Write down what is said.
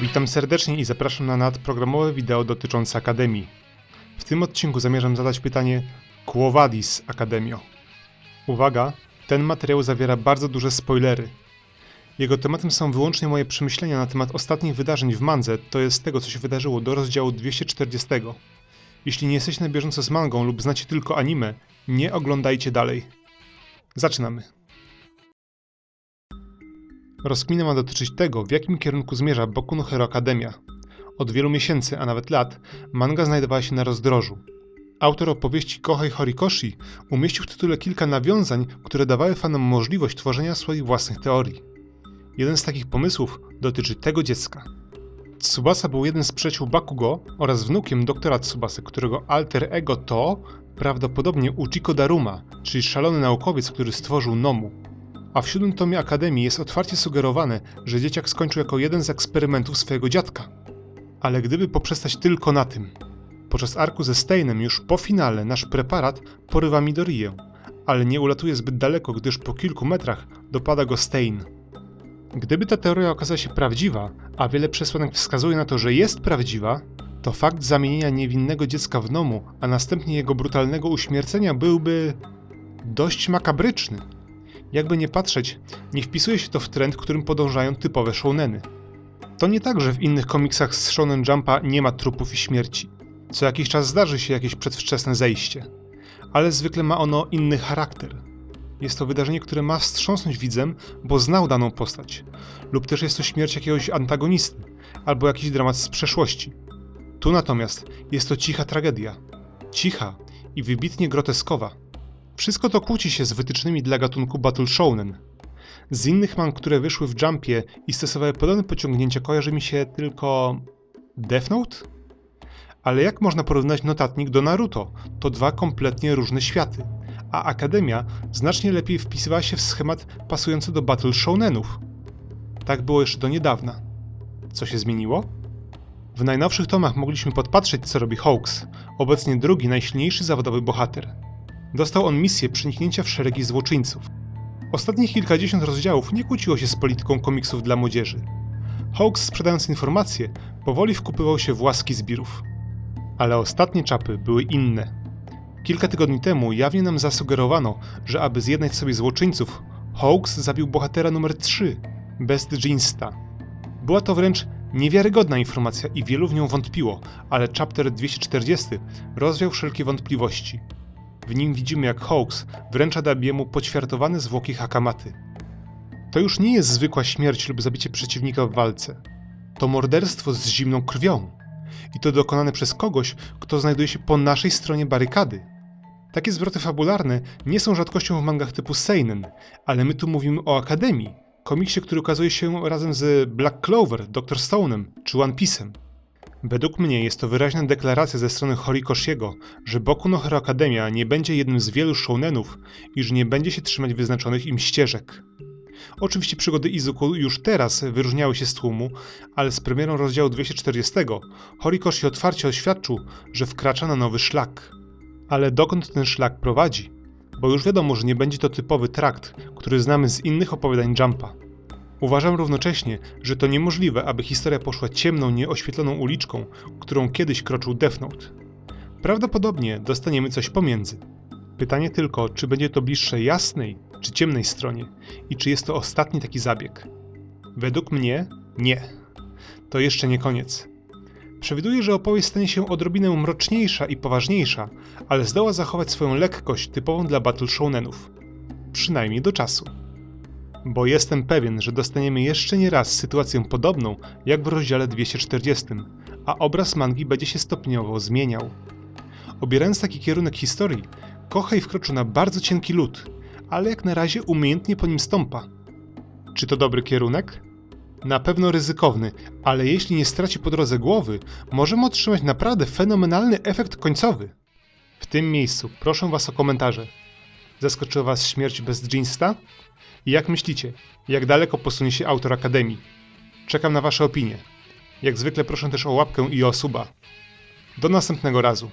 Witam serdecznie i zapraszam na nadprogramowe wideo dotyczące Akademii. W tym odcinku zamierzam zadać pytanie Quo Vadis Academio? Uwaga, ten materiał zawiera bardzo duże spoilery. Jego tematem są wyłącznie moje przemyślenia na temat ostatnich wydarzeń w mandze, to jest tego, co się wydarzyło do rozdziału 240. Jeśli nie jesteście na bieżąco z mangą lub znacie tylko anime, nie oglądajcie dalej. Zaczynamy. Rozkmina ma dotyczyć tego, w jakim kierunku zmierza Boku no Hero Academia. Od wielu miesięcy, a nawet lat, manga znajdowała się na rozdrożu. Autor opowieści Kohei Horikoshi umieścił w tytule kilka nawiązań, które dawały fanom możliwość tworzenia swoich własnych teorii. Jeden z takich pomysłów dotyczy tego dziecka. Tsubasa był jeden z przyjaciół Bakugo oraz wnukiem doktora Tsubasy, którego alter ego to prawdopodobnie Uchiko Daruma, czyli szalony naukowiec, który stworzył Nomu. A w siódmym tomie Akademii jest otwarcie sugerowane, że dzieciak skończył jako jeden z eksperymentów swojego dziadka. Ale gdyby poprzestać tylko na tym. Podczas arku ze Steinem już po finale nasz preparat porywa Midoriję, ale nie ulatuje zbyt daleko, gdyż po kilku metrach dopada go Stein. Gdyby ta teoria okazała się prawdziwa, a wiele przesłanek wskazuje na to, że jest prawdziwa, to fakt zamienienia niewinnego dziecka w Nomu, a następnie jego brutalnego uśmiercenia byłby dość makabryczny. Jakby nie patrzeć, nie wpisuje się to w trend, którym podążają typowe shouneny. To nie tak, że w innych komiksach z Shonen Jumpa nie ma trupów i śmierci. Co jakiś czas zdarzy się jakieś przedwczesne zejście, ale zwykle ma ono inny charakter. Jest to wydarzenie, które ma wstrząsnąć widzem, bo znał daną postać, lub też jest to śmierć jakiegoś antagonisty, albo jakiś dramat z przeszłości. Tu natomiast jest to cicha tragedia. Cicha i wybitnie groteskowa. Wszystko to kłóci się z wytycznymi dla gatunku Battle Shounen. Z innych mang, które wyszły w Jumpie i stosowały podobne pociągnięcia, kojarzy mi się tylko Death Note? Ale jak można porównać notatnik do Naruto? To dwa kompletnie różne światy. A Akademia znacznie lepiej wpisywała się w schemat pasujący do Battle Shounenów. Tak było jeszcze do niedawna. Co się zmieniło? W najnowszych tomach mogliśmy podpatrzeć, co robi Hawks, obecnie drugi najsilniejszy zawodowy bohater. Dostał on misję przeniknięcia w szeregi złoczyńców. Ostatnich kilkadziesiąt rozdziałów nie kłóciło się z polityką komiksów dla młodzieży. Hawks, sprzedając informacje, powoli wkupywał się w łaski zbirów. Ale ostatnie czapy były inne. Kilka tygodni temu jawnie nam zasugerowano, że aby zjednać sobie złoczyńców, Hawks zabił bohatera numer 3, Best Jeansta. Była to wręcz niewiarygodna informacja i wielu w nią wątpiło, ale chapter 240 rozwiał wszelkie wątpliwości. W nim widzimy jak Hawks wręcza Dabiemu poćwiartowane zwłoki Hakamaty. To już nie jest zwykła śmierć lub zabicie przeciwnika w walce. To morderstwo z zimną krwią. I to dokonane przez kogoś, kto znajduje się po naszej stronie barykady. Takie zwroty fabularne nie są rzadkością w mangach typu seinen, ale my tu mówimy o Akademii, komiksie, który ukazuje się razem z Black Clover, Dr. Stone'em czy One Piece'em. Według mnie jest to wyraźna deklaracja ze strony Horikoshiego, że Boku no Hero Academia nie będzie jednym z wielu shounenów i że nie będzie się trzymać wyznaczonych im ścieżek. Oczywiście przygody Izuku już teraz wyróżniały się z tłumu, ale z premierą rozdziału 240 Horikoshi otwarcie oświadczył, że wkracza na nowy szlak. Ale dokąd ten szlak prowadzi? Bo już wiadomo, że nie będzie to typowy trakt, który znamy z innych opowiadań Jumpa. Uważam równocześnie, że to niemożliwe, aby historia poszła ciemną, nieoświetloną uliczką, którą kiedyś kroczył Death Note. Prawdopodobnie dostaniemy coś pomiędzy. Pytanie tylko, czy będzie to bliższe jasnej czy ciemnej stronie i czy jest to ostatni taki zabieg. Według mnie nie. To jeszcze nie koniec. Przewiduję, że opowieść stanie się odrobinę mroczniejsza i poważniejsza, ale zdoła zachować swoją lekkość typową dla Battle Shounenów. Przynajmniej do czasu. Bo jestem pewien, że dostaniemy jeszcze nie raz sytuację podobną jak w rozdziale 240, a obraz mangi będzie się stopniowo zmieniał. Obierając taki kierunek historii, Kohei wkroczył na bardzo cienki lód, ale jak na razie umiejętnie po nim stąpa. Czy to dobry kierunek? Na pewno ryzykowny, ale jeśli nie straci po drodze głowy, możemy otrzymać naprawdę fenomenalny efekt końcowy. W tym miejscu proszę Was o komentarze. Zaskoczyła Was śmierć bez Jeansta? I jak myślicie, jak daleko posunie się autor Akademii? Czekam na Wasze opinie. Jak zwykle proszę też o łapkę i o suba. Do następnego razu.